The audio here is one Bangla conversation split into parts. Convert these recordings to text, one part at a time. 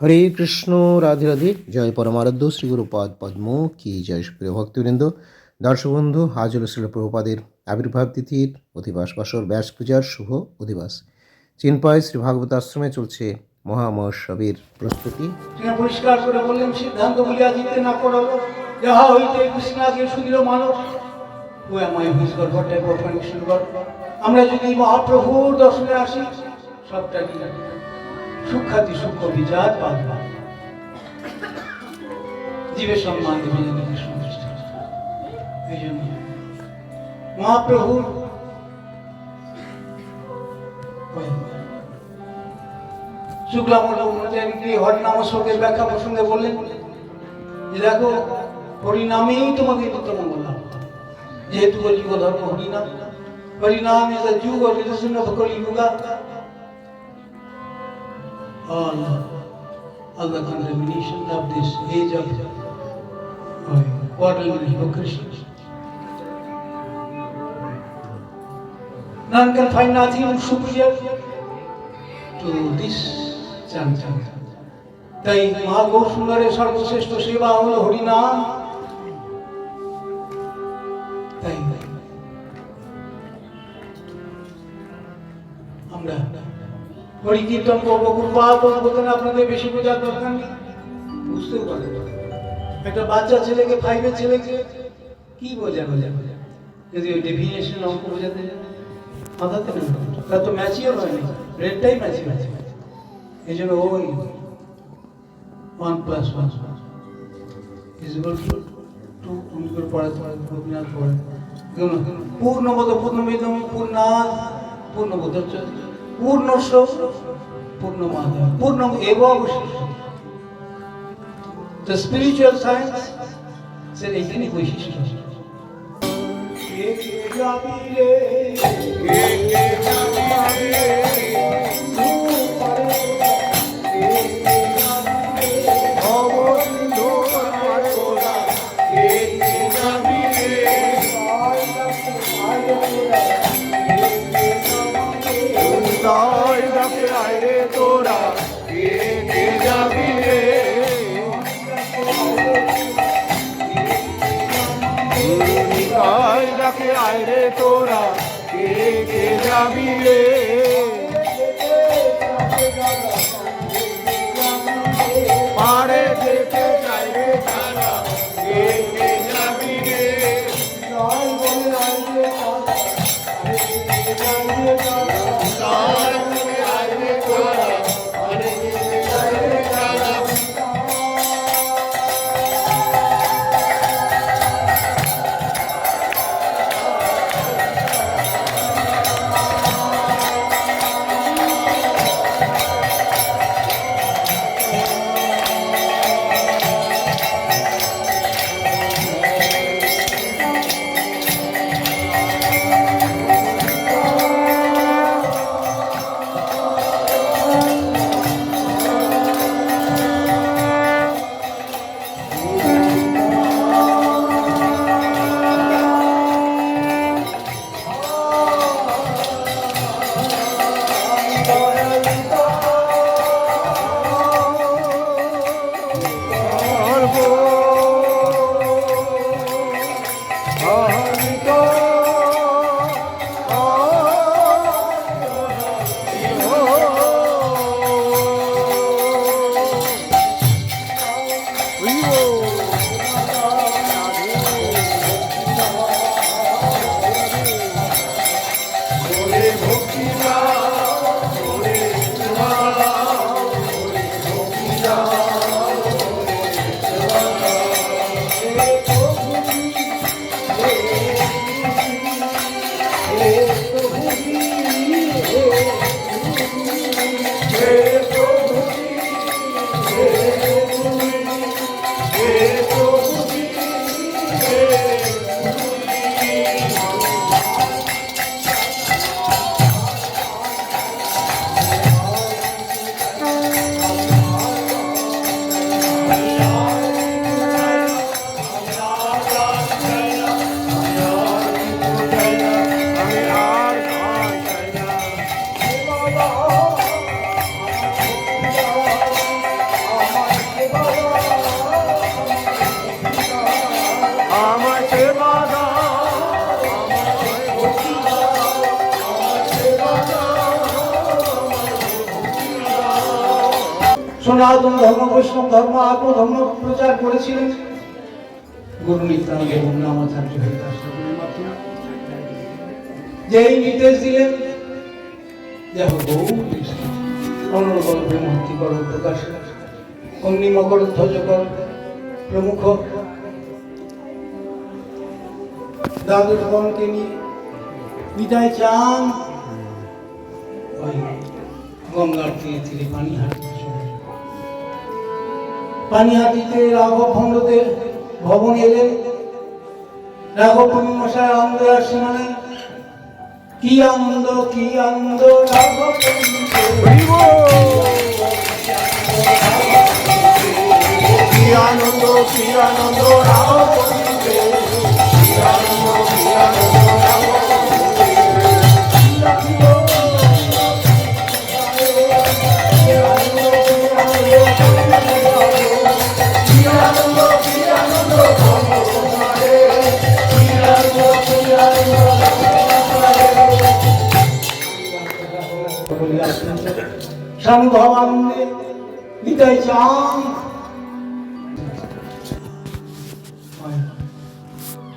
হরে কৃষ্ণ, রাধে রাধে। জয় পরমারাধ্য শ্রী গুরুপাদ পদ্ম, কি জয় সুপ্রিয় ভক্তবৃন্দ। দর্শক বন্ধু, আজ হল শ্রীল প্রভুপাদের আবির্ভাব তিথির অধিবাস বসর ব্যাস পূজার শুভ অধিবাস। চিনপায় শ্রী ভাগবত আশ্রমে চলছে মহামহোৎসবের প্রস্তুতি। পরিষ্কার করে বললেন, সিদ্ধান্ত বলিয়া দিতে না যাহা হইতে কৃষ্ণাকে আমরা যদি মহাপ্রভুর দর্শনে আসি, সবটা কি সুখ্যাতি সূক্ষ্ম বিচার পাব জীবের সম্মান মহাপ্রভুর ব্রহ্মচারীকে হরিনাম দেখো, হরিনামেই তোমাকে যেহেতু ধর্ম হরিনাম all all the contamination of this age of uh, worldly hypocrisy. None can find nothing superior to this chant. তাই মহাগৌর সুন্দরের সর্বশ্রেষ্ঠ সেবা হলো হরিনাম তাই আমরা হরি কীর্তন করব গুরুপাদ বলতেন আপনাদের বেশি বোঝার দরকার নেই। বুঝতেও পারে একটা বাচ্চা ছেলেকে ফাইভের ছেলেকে কি বোঝা বোঝা বোঝা যদি ওই ডেফিনেশন অঙ্ক বোঝাতে যায় মাথাতে না তার তো ম্যাচিওর হয়নি রেডটাই ম্যাচিওর আছে এই জন্য ওই one plus one is equal to two তুমি করে পড়াতে পারে রবীন্দ্রনাথ পড়ে। পূর্ণবোধ পূর্ণবেদম পূর্ণাদ, পূর্ণবোধ পূর্ণ পূর্ণমাদ পূর্ণ এব অবশিষ্ট দ্য স্পিরিচুয়াল সায়েন্স সেটা এইখানে বৈশিষ্ট্য তাই আইরে তোরা কে কে যাবি রে? সনাতন ধর্ম, বৈষ্ণব ধর্ম আত্মধর্ম প্রচার করেছিলেন। গুরু নিত্যানন্দ মাধ্যমে। যেই নির্দেশ দিলেন দেখো বহু অনর্গল্প মূর্তিকর প্রকাশ অগ্নিমকর ধ্বজকর প্রমুখ দ্বাদশগণকে নিয়ে বিদায় চান। গঙ্গার তীরে তীরে পানি যায়। পানি হাতিতে রাঘব ভণ্ডদের ভবন এলেন। রাঘব মশাই, আনন্দ আর সীমা কি আনন্দ কি আনন্দ, রাঘব কি আনন্দ কি আনন্দ রাম স্বামী ভবানন্দে বিদায় চান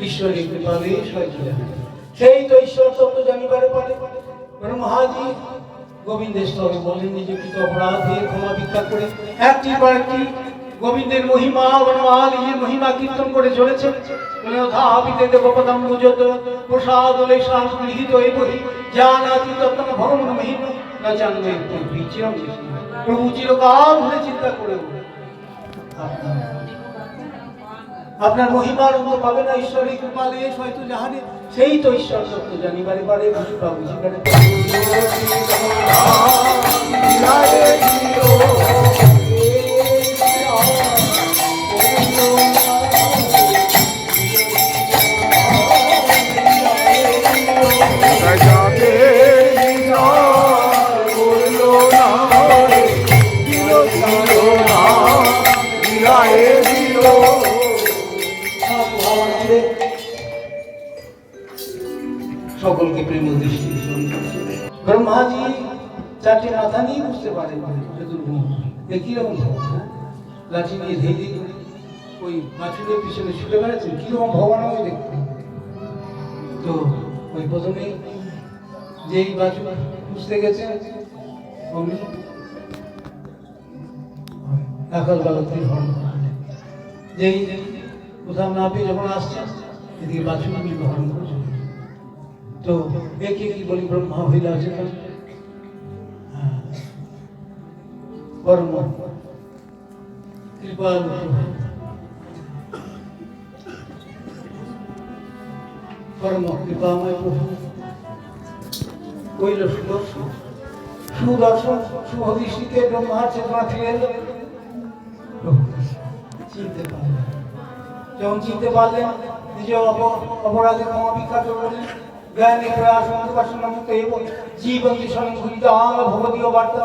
ঈশ্বরের সেই তো ঈশ্বর তত্ত্ব জানিবারে পারে ব্রহ্মাজি গোবিন্দের স্তবে বলেন নিজে কৃত অপরাধে ক্ষমা ভিক্ষা করে একটি পর একটি গোবিন্দের মহিমা বনমাল নিজের মহিমা কীর্তন করে চলেছে যথাপিতে দেবপদম বুঝত প্রসাদ লেশাস গৃহীত এ বহি। জানাতি তত্ত্ব ভগবান মহিম। না জানবে চিরম প্রভু চিরকাল চিন্তা করে আপনার মহিমার অন্ত পাবে না ঈশ্বরের কৃপালে হয়তো জাহানে, সেই তো ঈশ্বর সত্য জানিবারে পারে বুঝি পাবো সেখানে চারটে মাথা নিয়ে বুঝতে পারে এ কীরকম? লাঠি নিয়ে ধেয়ে ওই মাছুদের পিছনে ছুটে বেড়াচ্ছেন কীরকম ভগবান আমাকে দেখতে? তো ওই প্রথমে যেই বাছু খুঁজতে গেছে, অমনি একাল বালতি হরণ যেই কোথাও না পেয়ে যখন আসছে, এদিকে বাছুরগুলি হরণ করে চলে তো একে কি বলি ব্রহ্মা হইলা আছে পরম কৃপাল পরম কৃপাময় কইল সুদর্শন সুদর্শন শুভ দৃষ্টিতে ব্রহ্মার চেতনা ফিরে চিনতে পারলেন। যখন চিনতে পারলেন, নিজ অপ- অপরাধে ক্ষমা ভিক্ষা করলেন জ্ঞানে প্রয়াস অন্তর্বাসন মুক্ত এবং জীবন্তি সংঘুরিতাং ভগবতীয় বার্তা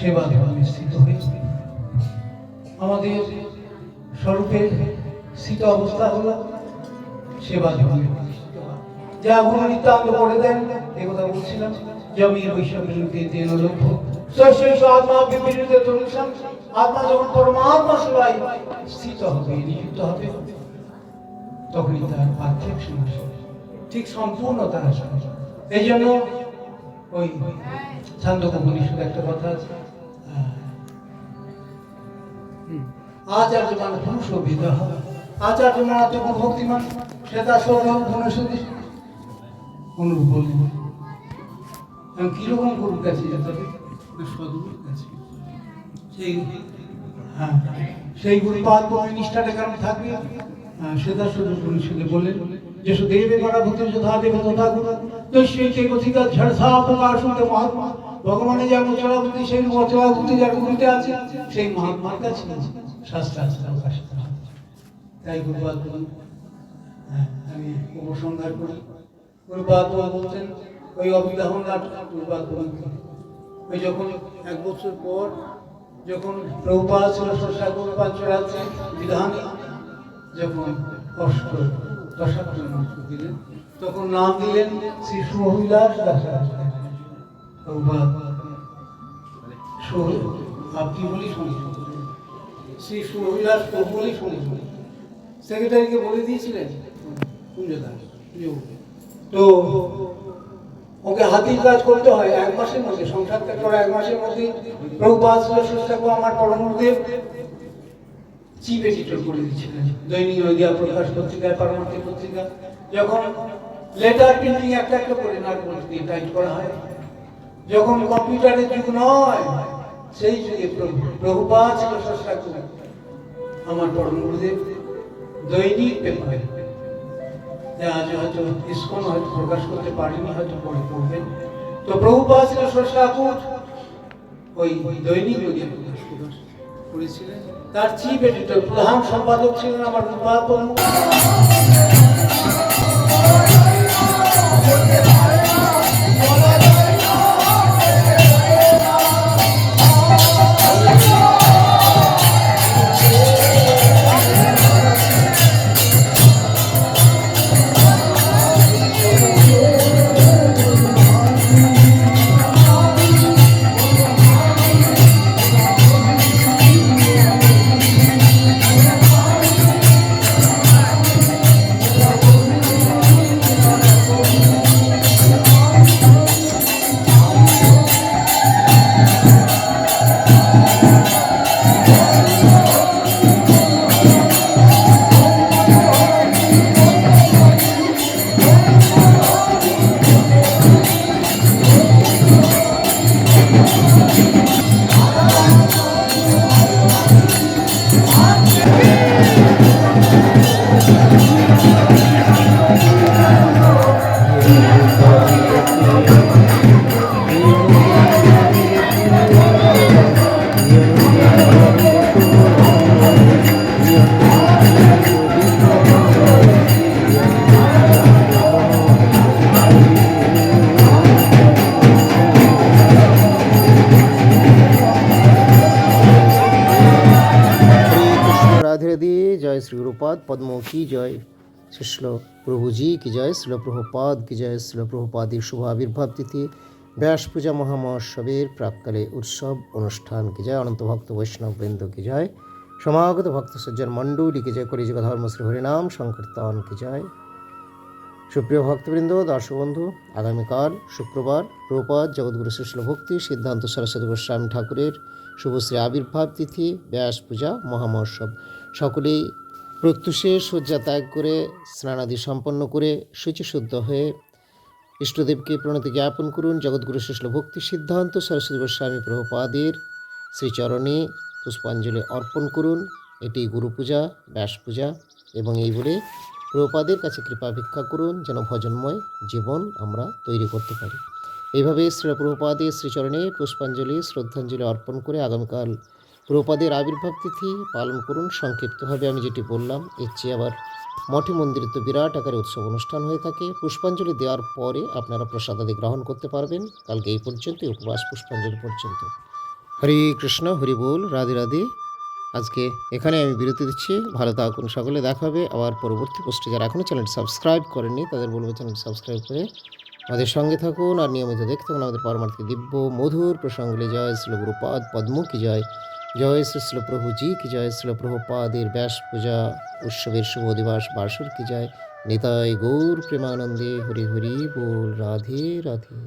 সেবা ধর্মে স্থিত হয়ে আমাদের স্বরূপের স্থিত অবস্থা হলো সেবা ধর্মে। যা নিত্যান্ত করে দেন, এ কথা বলছিলাম। জমির বৈষম্যে লক্ষ্য সশৈষ আত্মা বিপরীতে তরুষাম আত্মা যখন পরমাত্মা স্থিত হবে, নিযুক্ত হবে, তখনই তার সমস্যা, ঠিক সম্পূর্ণ তার আসবে এই জন্য ওই ছান্দক উপনিষদ একটা কথা আছে হুম, আচার্য মানে পুরুষ বিদাহ আচার্য মানে তো ভক্তিমান সেটা সর্ব গুণসুদি অনুরূপ বলব এখন কীরকম গুরুর কাছে যেতে হবে সদগুরুর কাছে। সেই হ্যাঁ সেই গুরুপাদ নিষ্ঠাটা কেমন থাকবে? হ্যাঁ, সেটা শুধু পরিষদে বলেন যে সুদেবে করা ভূত যথা দেব তথা গুরু দৈশ্যকে কথিত ঝড়সা প্রকাশ মহাত্মা ভগবানের যা মশলা বুদ্ধি সেই মশলা বুদ্ধি যার বুদ্ধিতে আছে সেই মহাত্মার কাছে শাস্ত্র আছে প্রকাশিত হয়। তাই বলুন। হ্যাঁ, আমি উপসংহার করি। গুরুপাদ বলতেন ওই অবিবাহন নাটক বলুন ওই যখন এক বছর পর যখন প্রভুপাদ ছিল ঠাকুর পাঞ্চরাজ্যে বিধান যখন অষ্ট দশাক্ষর মন্ত্র দিলেন তখন নাম দিলেন শ্রী সুবিলাস দাস প্রভুপাদ সু- আপনি সেক্রেটারিকে বলে দিয়েছিলেন? তো ওকে হাতির কাজ করতে হয় এক মাসের মধ্যে সংসার ত্যাগ করা এক মাসের মধ্যে। প্রভুপাদ ঠাকুর আমার পরমদেব চিফ এডিটর করে দিচ্ছিলেন দৈনিক নদিয়া প্রকাশ পত্রিকায় পারমার্থী পত্রিকা। যখন লেটার প্রিন্টিং একটা একটা করে নাট দিয়ে টাইপ করা হয় যখন কম্পিউটারের যুগ নয়, সেই যুগে প্রভু প্রভুপাদ ছিল ঠাকুর আমার পরম গুরুদেব, দৈনিক পেপারে। আজ হয়তো ইস্কন হয়তো প্রকাশ করতে পারেনি, হয়তো পরে পড়বেন। তো প্রভুপাদ ছিল ঠাকুর ওই দৈনিক নদিয়া প্রকাশ করেছিলেন। তার চিফ এডিটর, প্রধান সম্পাদক ছিলেন আমার প্রভাব জয় শ্রী গুরুপদ পদ্ম কি জয় শিষ্ল প্রভুজি, কি জয় শ্রীল প্রভুপাদ, কি জয় শ্রীল প্রভুপাদির শুভ আবির্ভাব তিথি ব্যাস পূজা মহামহোৎসবের প্রাককালে উৎসব, অনুষ্ঠান, কি জয় অনন্ত ভক্ত বৈষ্ণব বৃন্দ, কি জয়। সমাগত ভক্ত সজ্জন মণ্ডলী, কি জয় কলিযুগ ধর্ম শ্রী হরিনাম, সংকীর্তন, কি জয়। সুপ্রিয় ভক্তবৃন্দ, দর্শক বন্ধু, আগামীকাল শুক্রবার প্রপাত জগৎগুরু শিষ্ল ভক্তি সিদ্ধান্ত সরস্বতী গোস্বামী ঠাকুরের শুভশ্রী আবির্ভাব তিথি ব্যাস পূজা মহামহোৎসব। সকলেই প্রত্যুষে শয্যা ত্যাগ করে, স্নানাদি সম্পন্ন করে শুচিশুদ্ধ হয়ে ইষ্টদেবকে প্রণতি জ্ঞাপন করুন। জগৎগুরু শিষ্ল ভক্তি সিদ্ধান্ত, সরস্বতী গোস্বামী প্রভুপাদের শ্রীচরণে পুষ্পাঞ্জলি অর্পণ করুন। এটি গুরু পূজা, ব্যাস পূজা এবং এই বলে প্রভুপাদের কাছে কৃপা ভিক্ষা করুন, যেন ভজনময় জীবন আমরা তৈরি করতে পারি। এইভাবে শ্রী প্রভুপাদের শ্রীচরণে পুষ্পাঞ্জলি, শ্রদ্ধাঞ্জলি অর্পণ করে আগামীকাল প্রভুপাদের আবির্ভাব তিথি পালন করুন। সংক্ষিপ্তভাবে আমি যেটি বললাম, এর চেয়ে আবার মঠে মন্দিরে তো বিরাট আকারে উৎসব অনুষ্ঠান হয়ে থাকে। পুষ্পাঞ্জলি দেওয়ার পরে আপনারা প্রসাদাদি গ্রহণ করতে পারবেন। কালকে এই পর্যন্ত উপবাস পুষ্পাঞ্জলি পর্যন্ত। হরে কৃষ্ণ, হরি বল, রাধে রাধে। আজকে এখানে আমি বিরতি দিচ্ছি। ভালো থাকুন সকলে, দেখা হবে আবার পরবর্তী পোস্টে। যারা এখনও চ্যানেলটি সাবস্ক্রাইব করেননি, তাদের বলব চ্যানেলটি সাবস্ক্রাইব করে আমাদের সঙ্গে থাকুন। আর নিয়মিত দেখতে থাকুন আমাদের পারমার্থিক দিব্য, মধুর প্রসঙ্গলে জয় শ্রী গুরুপাদ পদ্ম কি জয় জয় শ্রী শ্রী প্রভুজি কি জয় শ্রী প্রভুপাদের ব্যাস পূজা উৎসবের শুভ দিবস বাসর কি জয় নিতাই গৌর প্রেমানন্দে হরি হরি বল রাধে রাধে